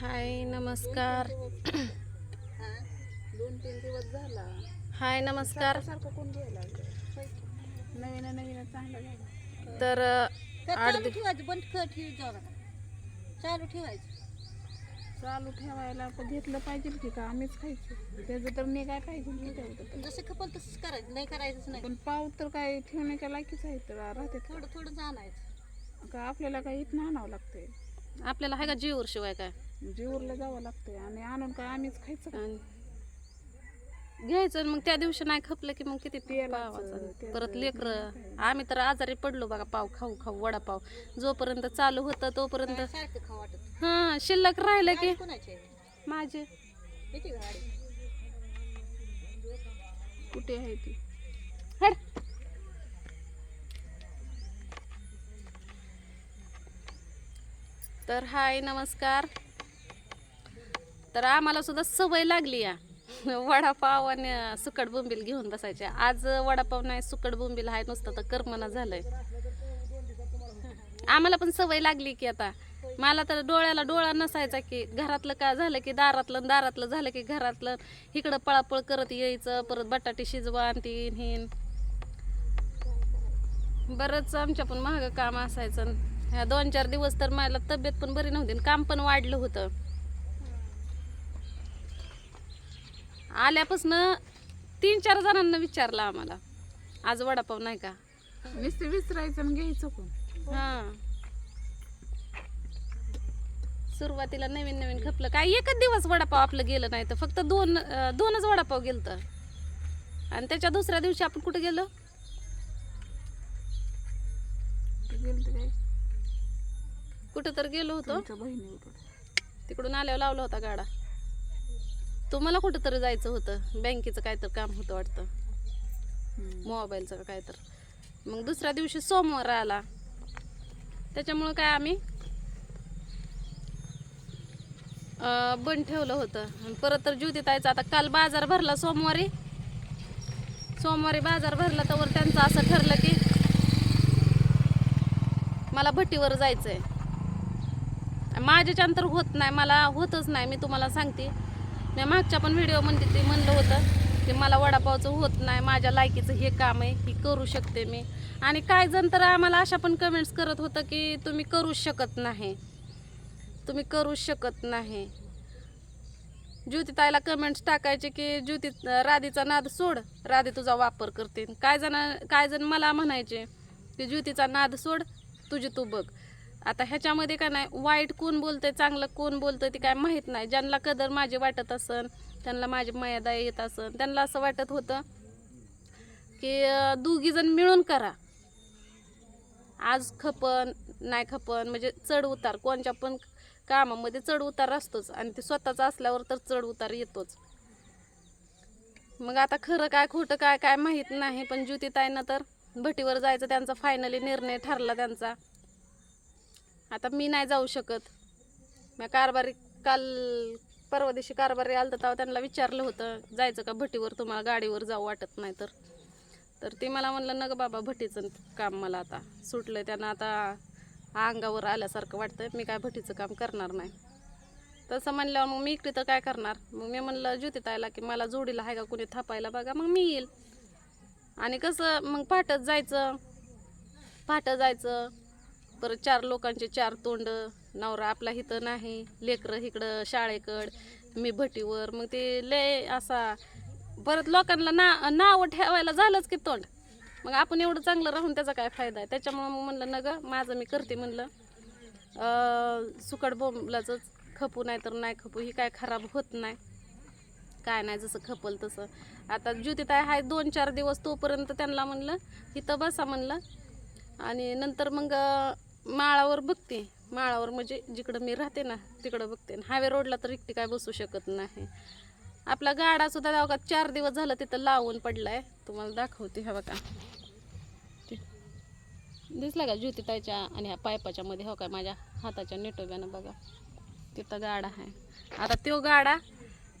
हाय नमस्कार. दोन तीन दिवस झाला हाय नमस्कार. कोण नवीन नवीन चांगलं तर आठ चालू दिव- ठेवायचं बंद चालू ठेवायचं. चालू ठेवायला पण घेतलं पाहिजे की का? आम्हीच खायचं. त्याचं तर मी काय पाहिजे तेवढं. जसं खपल तसंच करायचं नाही करायचंच नाही. पण पाव तर काय ठेवण्याच्या लायकीच आहे तर राहते? थोडं थोडं आणायचं. का आपल्याला काय इथं आणावं लागतंय? आपल्याला हाय का जीवर शिवाय काय? जीवरला जावं लागतंय आणि आणून काय आम्हीच खायचं घ्यायचं आणि मग त्या दिवशी नाही खपलं की मग किती पावाचं. परत लेकर. आम्ही तर आजारी पडलो बघा पाव खाऊ खाऊ वडापाव. जोपर्यंत चालू होतं तोपर्यंत हा शिल्लक राहिलं की माझे. कुठे आहे ती? हड. तर हाय नमस्कार. तर आम्हाला सुद्धा सवय लागली या. वडापाव आणि सुकट बोंबील घेऊन बसायचे. आज वडापाव नाही सुकट बोंबील आहे नुसतं तर करमना झालंय. आम्हाला पण सवय लागली की आता. मला तर डोळ्याला डोळा नसायचा की घरातलं का झालं की दारातलं दारातलं झालं की घरातलं. इकडं पळापळ करत यायचं परत बटाटे शिजवा आणि तीन हिन बरंच आमच्या पण महाग काम असायचं. आणि ह्या दोन चार दिवस तर मला तब्येत पण बरी नव्हती काम पण वाढलं होतं. आल्यापासनं तीन चार जणांना विचारलं आम्हाला. आज वडापाव नाही का? नुसतं विसरायचं आणि घ्यायचं कोण? हा. सुरुवातीला नवीन नवीन खपलं. काय एकच दिवस वडापाव आपलं गेलं नाही तर फक्त दोन अं, दोनच वडापाव गेलं तर आणि त्याच्या दुसऱ्या दिवशी आपण कुठे गेलो? ते गेलं तर काय? कुठं तर गेलो होतो. तुमच्या बहिणीवर. तिकडून आल्यावर लावला होता गाडा. तुम्हाला कुठं तरी जायचं होतं. बँकेचं काय तर काम होतं वाटतं. मोबाईलचं काय तर मग दुसऱ्या दिवशी सोमवार आला. त्याच्यामुळं काय आम्ही बंद ठेवलं होतं. परत तर ज्योती ताईचा आता काल बाजार भरला सोमवारी. सोमवारी बाजार भरला तर त्यांचं असं ठरलं की मला भट्टीवर जायचं आहे माझ्याच्यान तर होत नाही मला होतच नाही. मी तुम्हाला सांगते. नाही मागच्या पण व्हिडिओ म्हणते ते म्हणलं होतं की मला वडापावचं होत नाही माझ्या लायकीचं हे काम आहे ही करू शकते मी. आणि काय जण तर आम्हाला अशा पण कमेंट्स करत होतं की तुम्ही करूच शकत नाही. तुम्ही करूच शकत नाही. ज्योती ताईला कमेंट्स टाकायचे की ज्योती राधीचा नाद सोड राधे तुझा वापर करते. काय जण काय जण मला म्हणायचे की ज्योतीचा नाद सोड तुझी तू बघ. आता ह्याच्यामध्ये काय नाही वाईट कोण बोलतंय चांगलं कोण बोलतं ते काय माहीत नाही. ज्यांना कदर माझी वाटत असन त्यांना माझी मर्यादा येत असन त्यांना असं वाटत होतं की दोघीजण मिळून करा. आज खपन नाही खपन म्हणजे चढ उतार कोणच्या पण कामामध्ये चढ उतार असतोच आणि ते स्वतःचा असल्यावर तर चढ उतार येतोच. मग आता खरं काय खोटं काय काय माहीत नाही पण ज्युतीत आहे ना तर भटीवर जायचं त्यांचा फायनली निर्णय ठरला त्यांचा. आता मी नाही जाऊ शकत. मी कारभारी काल परवा दिवशी कारभारी आलं तेव्हा त्यांना विचारलं होतं जायचं का भटीवर? तुम्हाला गाडीवर जाऊ वाटत नाही तर. तर ते मला म्हणलं ना ग बाबा भटीचं काम मला आता सुटलं त्यांना आता अंगावर आल्यासारखं वाटतं मी काय भटीचं काम करणार नाही. तसं म्हणल्यावर मग मी इकडे तर काय करणार? मग मी म्हणलं ज्योतितायला की मला जोडीला आहे का कुणी थापायला बघा मग मी येईल. आणि कसं मग पाठच जायचं. पाठं जायचं. परत चार लोकांचे चार तोंड नवरा आपला इथं नाही लेकरं इकडं शाळेकड मी भटीवर मग ते लय असा परत लोकांना ना नावं ठेवायला झालंच की तोंड. मग आपण एवढं चांगलं राहून त्याचा काय फायदा आहे? त्याच्यामुळं मग म्हणलं न ग माझं मी करते म्हणलं. सुकट बोंबलाचंच खपू नाही तर नाही खपू ही काय खराब होत नाही. काय नाही जसं खपल तसं. आता ज्योती आहे दोन चार दिवस तोपर्यंत त्यांना म्हणलं इथं बसा म्हणलं. आणि नंतर मग माळावर बघते. माळावर म्हणजे जिकडं मी राहते ना तिकडं बघते. हायवे रोडला तर एकटी काय बसू शकत नाही. आपला गाडासुद्धा सुद्धा का चार दिवस झालं तिथं लावून पडलाय. तुम्हाला दाखवते हा बघा. ते- दिसला का ज्योतिताईच्या आणि ह्या पायपाच्या मध्ये? हो काय माझ्या हाताच्या नेटोब्यानं बघा. तिथं गाडा आहे. आता तो गाडा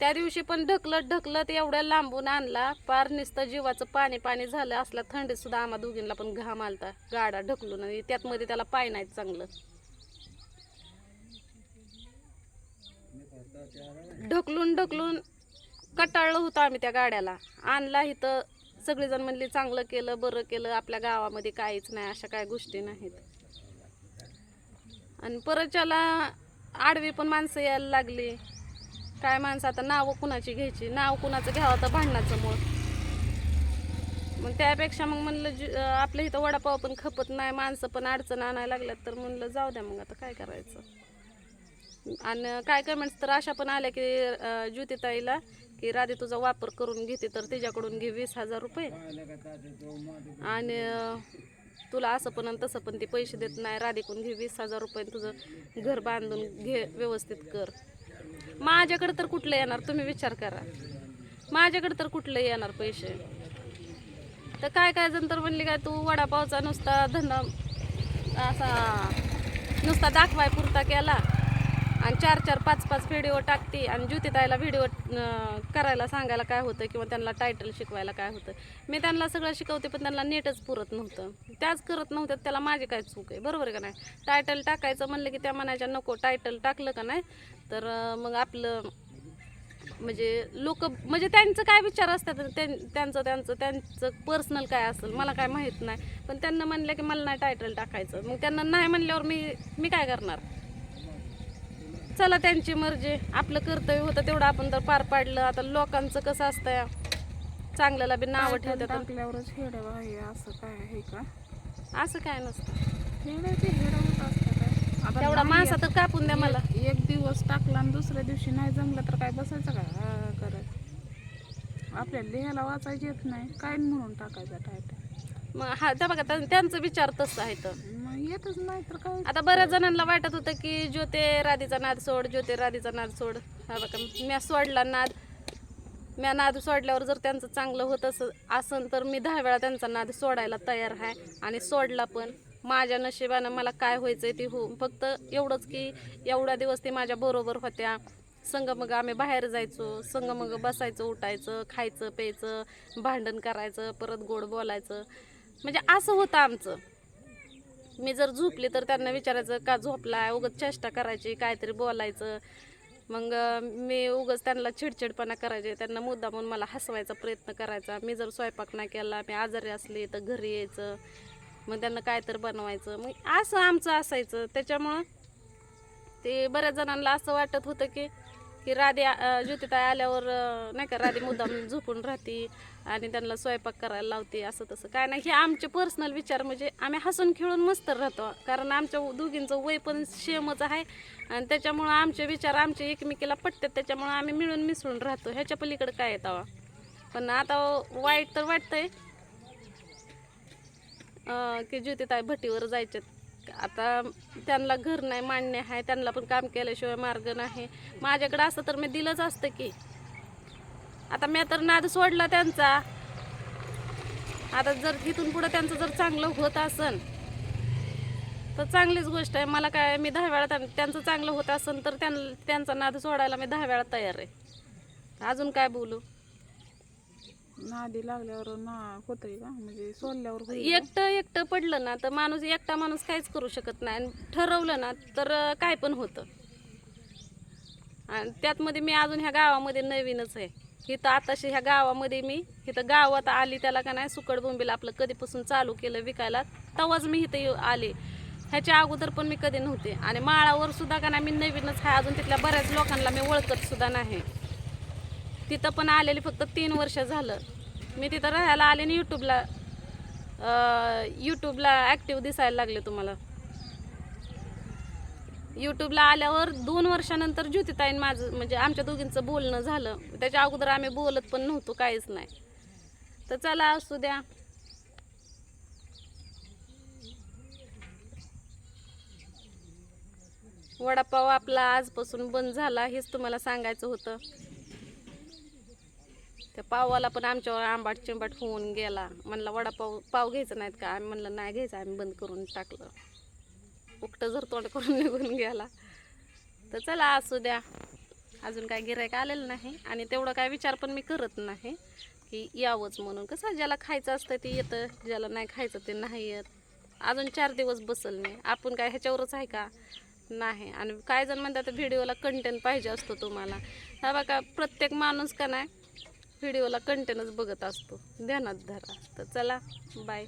त्या दिवशी पण ढकलत ढकलत एवढ्या लांबून आणला. पार निसतं जीवाचं पाणी पाणी झालं असला थंडीत सुद्धा आम्हा दोघींना पण घाम आलता. गाडा ढकलून आणि त्यात मध्ये त्याला पाय नाही चांगलं. ढकलून ढकलून कटाळलं होतं आम्ही त्या गाड्याला. आणला इथं सगळेजण म्हणले चांगलं केलं बरं केलं आपल्या गावामध्ये काहीच नाही अशा काय गोष्टी नाहीत. आणि परतच्याला आडवी पण माणसं यायला लागली. काय माणसं आता नावं कुणाची घ्यायची? नाव कुणाचं घ्यावं तर भांडणाचं मग मग त्यापेक्षा मग म्हणलं आपल्या इथं वडापाव पण खपत नाही माणसं पण अडचण आणायला लागल्यात तर म्हणलं जाऊ द्या मग आता काय करायचं? आणि काय कमेंट्स तर अशा पण आल्या की ज्योतिताईला की राधे तुझा वापर करून घेते तर तिच्याकडून घे वीस हजार रुपये. आणि तुला असं पण आणि तसं पण ते पैसे देत नाही. राधेकडून घे वीस हजार रुपये आणि तुझं घर बांधून घे व्यवस्थित कर. माझ्याकडे तर कुठलं येणार? तुम्ही विचार करा. माझ्याकडे तर कुठलं येणार पैसे? तर काय काय जण तर म्हणली काय? तू वडापावचा नुसता धंदा असा नुसता दाखवाय पुरता केला. आणि चार चार पाच पाच व्हिडिओ टाकते. आणि ज्योतिताईला व्हिडिओ करायला सांगायला काय होतं किंवा त्यांना टायटल शिकवायला काय होतं. मी त्यांना सगळं शिकवते पण त्यांना नेटच पुरत नव्हतं. त्याच करत नव्हत्या त्याला माझी काय चूक आहे? बरोबर आहे का नाही? टायटल टाकायचं म्हणलं की त्या म्हणायच्या नको टायटल टाकलं का नाही? तर मग आपलं म्हणजे लोक म्हणजे त्यांचं काय विचार असतात त्यां- त्यांचं त्यांचं त्यांचं पर्सनल काय असेल मला काय माहीत नाही. पण त्यांना म्हणलं की मला नाही टायटल टाकायचं. मग त्यांना नाही म्हणल्यावर मी मी काय करणार? चला त्यांची मर्जी. आपलं कर्तव्य होतं तेवढं आपण तर पार पाडलं. आता लोकांचं कसं असतंय? चांगल्याला बी नावं ठेवतात टाकल्यावरच असं काय आहे का? असं काय नसतं. असतं आता तेवढा नाही मासा तर कापून द्या मला. एक- एक दिवस टाकला आणि दुसऱ्या दिवशी नाही जमलं तर काय बसायचं का? हा, करत. आपल्याला लिहायला वाचायचं येत नाही. काय म्हणून टाकायचा टायटल मग हा त्या बघा त्यां- त्यांचं विचार तसं आहे तर मग येतच नाही तर काय? आता बऱ्याच जणांना वाटत होतं की ज्योते राधीचा नाद सोड ज्योते राधीचा नाद सोड. हा बघा म्या सोडला नाद. म्या नाद सोडल्यावर जर त्यांचं चांगलं होत असं असन तर मी दहा वेळा त्यांचा नाद सोडायला तयार आहे आणि सोडला पण. माझ्या नशिबानं मला काय व्हायचंय ते हो फक्त एवढंच की एवढा दिवस ते माझ्या बरोबर होत्या. संग मग आम्ही बाहेर जायचो. संग मग बसायचं उठायचं खायचं प्यायचं भांडण करायचं परत गोड बोलायचं. म्हणजे असं होतं आमचं. मी जर झोपली तर त्यांना विचारायचं का झोपलाय? उगत चेष्टा करायची काहीतरी बोलायचं. मग मी उगच त्यांना चिडचिडपणा करायचे. त्यांना मुद्दा म्हणून मला हसवायचा प्रयत्न करायचा. मी जर स्वयंपाक नाही केला मी आजारी असले तर घरी यायचं. मग त्यांना काय तर बनवायचं. मग असं आमचं असायचं. त्याच्यामुळं ते बऱ्याच जणांना असं वाटत होतं की की राधे अं, ज्योतिताई आल्यावर नाही का राधे मुद्दाम झोपून राहते आणि त्यांना स्वयंपाक करायला लावते असं तसं. काय नाही हे आमचे पर्सनल विचार म्हणजे आम्ही हसून खेळून मस्त राहतो. कारण आमच्या दोघींचं वय पण सेमच आहे आणि त्याच्यामुळं आमचे विचार आमचे एकमेकीला पटतात. त्याच्यामुळं आम्ही मिळून मिसळून राहतो. ह्याच्या पलीकडे काय येतं पण आता वाईट तर वाटतंय. की ज्योतिताई भट्टीवर जायचे आता त्यांना घर नाही मान्य आहे त्यांना पण काम केल्याशिवाय मार्ग नाही. माझ्याकडे असतं तर मी दिलंच असतं की. आता मी तर नाद सोडला त्यांचा. आता जर तिथून पुढं त्यांचं जर चांगलं होत असन तर चांगलीच गोष्ट आहे. मला काय मी दहा वेळा त्यांचं चांगलं होत असन तर त्यां त्यांचा नाद सोडायला मी दहा वेळा तयार आहे. अजून काय बोलू? नादी लागल्यावर ना होतंय का? म्हणजे सोडल्यावर होईल का? एकटं एकटं पडलं ना तर माणूस एकटा माणूस काहीच करू शकत नाही. आणि ठरवलं ना तर काय पण होतं. आणि त्यातमध्ये मी अजून ह्या गावामध्ये नवीनच आहे. इथं आताशी ह्या गावामध्ये मी इथं गावात आली त्याला का नाही सुकड बोंबीला आपलं कधीपासून चालू केलं विकायला तेव्हाच मी इथं येऊ- आले. ह्याच्या अगोदर पण मी कधी नव्हते. आणि माळावर सुद्धा का नाही मी नवीनच आहे. अजून तिथल्या बऱ्याच लोकांना मी ओळखत सुद्धा नाही. तिथं पण आलेली फक्त तीन वर्ष झालं. मी तिथं राहायला आले आणि यूट्यूबला यूट्यूबला ॲक्टिव्ह दिसायला लागले तुम्हाला. यूट्यूबला आल्यावर दोन वर्षानंतर ज्योतिताईन माझं म्हणजे आमच्या दोघींचं बोलणं झालं. त्याच्या अगोदर आम्ही बोलत पण नव्हतो काहीच नाही. तर चला असू द्या. वडापाव आपला आजपासून बंद झाला हेच तुम्हाला सांगायचं होतं. त्या पावाला पण आमच्यावर आंबाट चिंबाट होऊन गेला. म्हणला वडापाव पाव घ्यायचं नाहीत का? आम्ही म्हणलं नाही घ्यायचं. आम्ही बंद करून टाकलं. उकटं जर तोंड करून निघून गेला. तर चला असू द्या. अजून काय गिरायक आलेलं नाही. आणि तेवढं काय विचार पण मी करत नाही. की यावंच म्हणून. कसं ज्याला खायचं असतं ते येतं ज्याला नाही खायचं ते नाही येत. अजून चार दिवस बसल मी. आपण काय ह्याच्यावरच आहे का? नाही. आणि काय जण म्हणतात व्हिडिओला कंटेंट पाहिजे असतो तुम्हाला. हा बघा प्रत्येक माणूस का नाही व्हिडिओला कंटेनच बघत असतो. ध्यानात धरा. तर चला बाय